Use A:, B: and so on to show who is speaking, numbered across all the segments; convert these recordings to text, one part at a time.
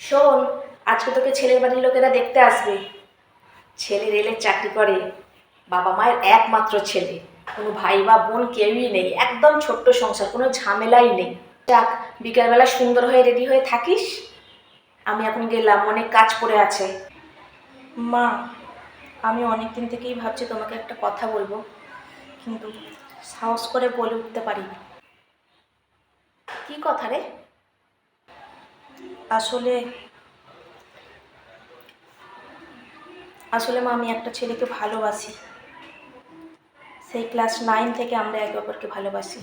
A: শোন আজকে তোকে ছেলের বাড়ির লোকেরা দেখতে আসবে। ছেলে রেলের চাকরি করে বাবা মায়ের একমাত্র ছেলে। কোনো ভাই বা বোন কেউই নেই একদম ছোট্ট সংসার কোনো ঝামেলাই নেই। যাক বিকালবেলা সুন্দর হয়ে রেডি হয়ে থাকিস? আমি এখন গেলাম অনেক কাজ পড়ে আছে। মা আমি অনেক দিন থেকেই ভাবছি তোমাকে একটা কথা বলব কিন্তু সাহস করে বলে উঠতে পারি কি কথা রে? আসলে আসলে মা, আমি একটা ছেলেকে ভালোবাসি। সেই ক্লাস নাইন থেকে আমরা একে অপরকে ভালোবাসি।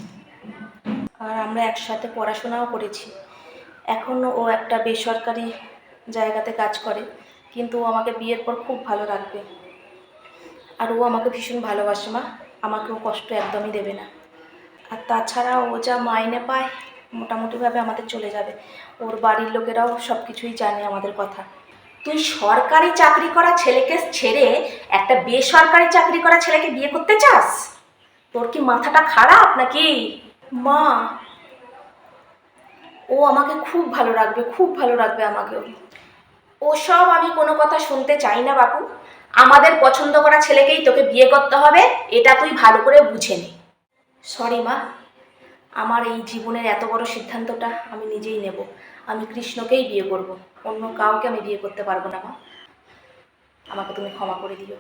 A: আর আমরা একসাথে পড়াশোনাও করেছি। এখনও ও একটা বেসরকারি জায়গাতে কাজ করে, কিন্তু ও আমাকে বিয়ের পর খুব ভালো রাখবে। আর ও আমাকে ভীষণ ভালোবাসে মা, আমাকে ও কষ্ট একদমই দেবে না। আর তাছাড়া ও যা মাইনে পায় মোটামুটিভাবে আমাদের চলে যাবে। ওর বাড়ির লোকেরাও সব কিছুই জানে আমাদের কথা। তুই সরকারি চাকরি করা ছেলেকে ছেড়ে একটা বেসরকারি চাকরি করা ছেলেকে বিয়ে করতে চাস? তোর কি মাথাটা খারাপ নাকি? মা ও আমাকে খুব ভালো রাখবে খুব ভালো রাখবে আমাকেও। ওসব আমি কোনো কথা শুনতে চাই না বাপু। আমাদের পছন্দ করা ছেলেকেই তোকে বিয়ে করতে হবে এটা তুই ভালো করে বুঝে নে। সরি মা আমার এই জীবনের এত বড় সিদ্ধান্তটা আমি নিজেই নেব। আমি কৃষ্ণকেই বিয়ে করব। অন্য কাউকে আমি বিয়ে করতে পারব না, মা। আমাকে তুমি ক্ষমা করে দিও।